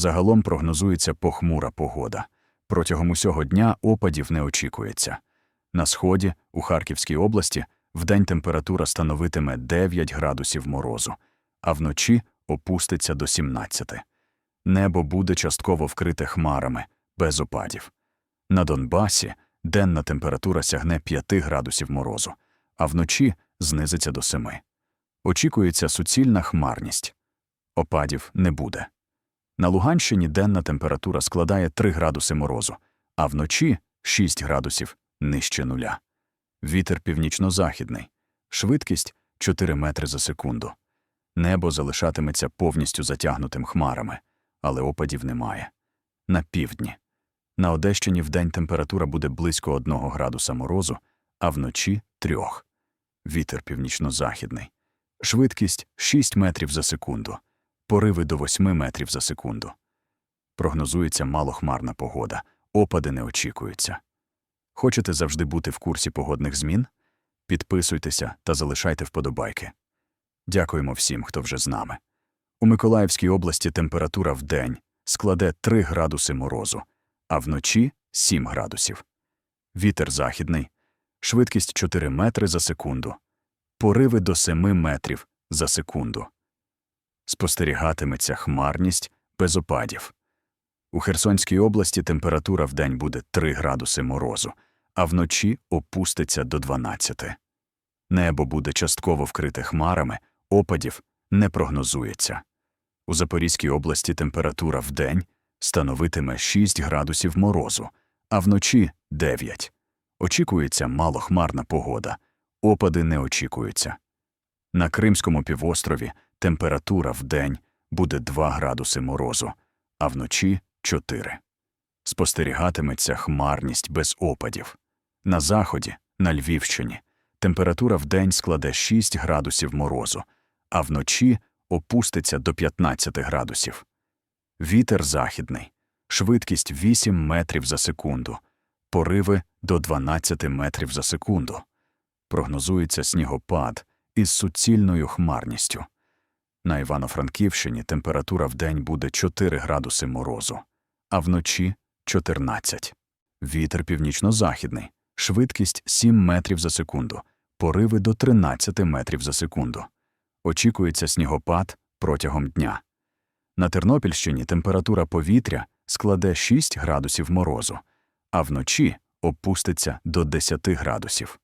Загалом прогнозується похмура погода. Протягом усього дня опадів не очікується. На сході, у Харківській області, вдень температура становитиме 9 градусів морозу, а вночі опуститься до 17. Небо буде частково вкрите хмарами, без опадів. На Донбасі денна температура сягне 5 градусів морозу, а вночі знизиться до 7. Очікується суцільна хмарність. Опадів не буде. На Луганщині денна температура складає 3 градуси морозу, а вночі 6 градусів нижче нуля. Вітер північно-західний, швидкість 4 метри за секунду. Небо залишатиметься повністю затягнутим хмарами, але опадів немає. На півдні. На Одещині вдень температура буде близько 1 градуса морозу, а вночі 3. Вітер північно-західний. Швидкість 6 метрів за секунду, пориви до 8 метрів за секунду. Прогнозується малохмарна погода, опади не очікуються. Хочете завжди бути в курсі погодних змін? Підписуйтеся та залишайте вподобайки. Дякуємо всім, хто вже з нами. У Миколаївській області температура в день складе 3 градуси морозу, а вночі 7 градусів. Вітер західний, швидкість 4 метри за секунду, пориви до 7 метрів за секунду. Спостерігатиметься хмарність без опадів. У Херсонській області температура в день буде 3 градуси морозу, а вночі опуститься до 12. Небо буде частково вкрите хмарами, опадів не прогнозується. У Запорізькій області температура в день становитиме 6 градусів морозу, а вночі 9. Очікується малохмарна погода, опади не очікуються. На Кримському півострові температура в день буде 2 градуси морозу, а вночі 4. Спостерігатиметься хмарність без опадів. На заході, на Львівщині, температура в день складе 6 градусів морозу, а вночі опуститься до 15 градусів. Вітер західний, швидкість 8 метрів за секунду, пориви до 12 метрів за секунду. Прогнозується снігопад із суцільною хмарністю. На Івано-Франківщині температура в день буде 4 градуси морозу, а вночі 14. Вітер північно-західний, швидкість 7 метрів за секунду, пориви до 13 метрів за секунду. Очікується снігопад протягом дня. На Тернопільщині температура повітря складе 6 градусів морозу, а вночі опуститься до 10 градусів.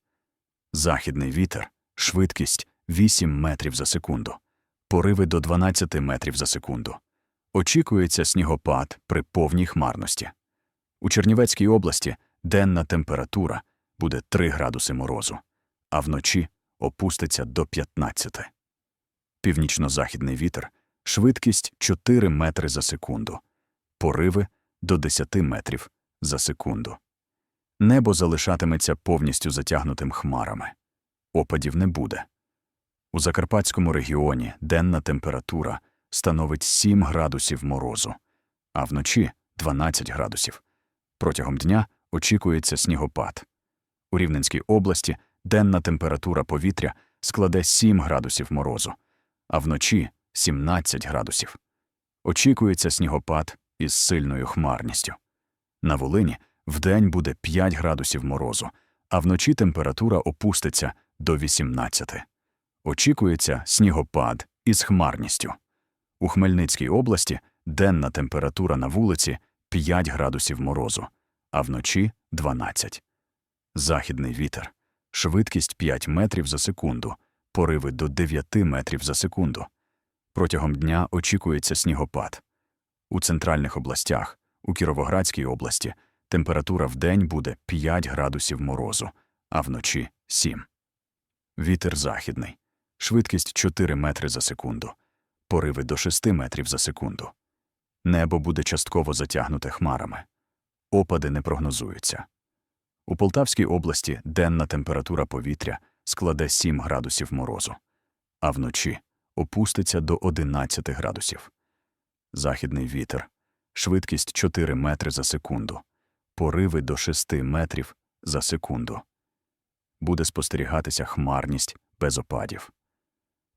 Західний вітер, швидкість 8 метрів за секунду, пориви до 12 метрів за секунду. Очікується снігопад при повній хмарності. У Чернівецькій області денна температура буде 3 градуси морозу, а вночі опуститься до 15. Північно-західний вітер, швидкість 4 метри за секунду, пориви до 10 метрів за секунду. Небо залишатиметься повністю затягнутим хмарами. Опадів не буде. У Закарпатському регіоні денна температура становить 7 градусів морозу, а вночі 12 градусів. Протягом дня очікується снігопад. У Рівненській області денна температура повітря складе 7 градусів морозу, а вночі 17 градусів. Очікується снігопад із сильною хмарністю. На Волині вдень буде 5 градусів морозу, а вночі температура опуститься до 18. Очікується снігопад із хмарністю. У Хмельницькій області денна температура на вулиці 5 градусів морозу, а вночі 12. Західний вітер, швидкість 5 метрів за секунду, пориви до 9 метрів за секунду. Протягом дня очікується снігопад. У центральних областях, у Кіровоградській області, температура в день буде 5 градусів морозу, а вночі 7. Вітер західний, швидкість 4 метри за секунду, пориви до 6 метрів за секунду. Небо буде частково затягнуте хмарами. Опади не прогнозуються. У Полтавській області денна температура повітря складе 7 градусів морозу, а вночі опуститься до 11 градусів. Західний вітер, швидкість 4 метри за секунду, пориви до 6 метрів за секунду. Буде спостерігатися хмарність без опадів.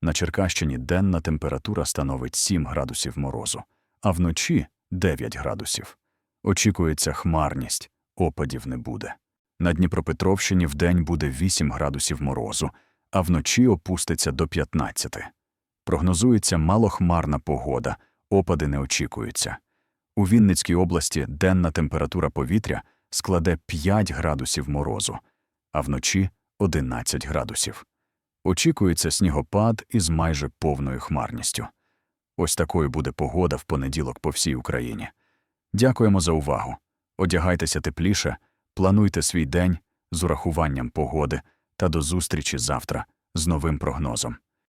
На Черкащині денна температура становить 7 градусів морозу, а вночі 9 градусів. Очікується хмарність, опадів не буде. На Дніпропетровщині вдень буде 8 градусів морозу, а вночі опуститься до 15. Прогнозується малохмарна погода, опади не очікуються. У Вінницькій області денна температура повітря складе 5 градусів морозу, а вночі 11 градусів. Очікується снігопад із майже повною хмарністю. Ось такою буде погода в понеділок по всій Україні. Дякуємо за увагу. Одягайтеся тепліше, плануйте свій день з урахуванням погоди та до зустрічі завтра з новим прогнозом.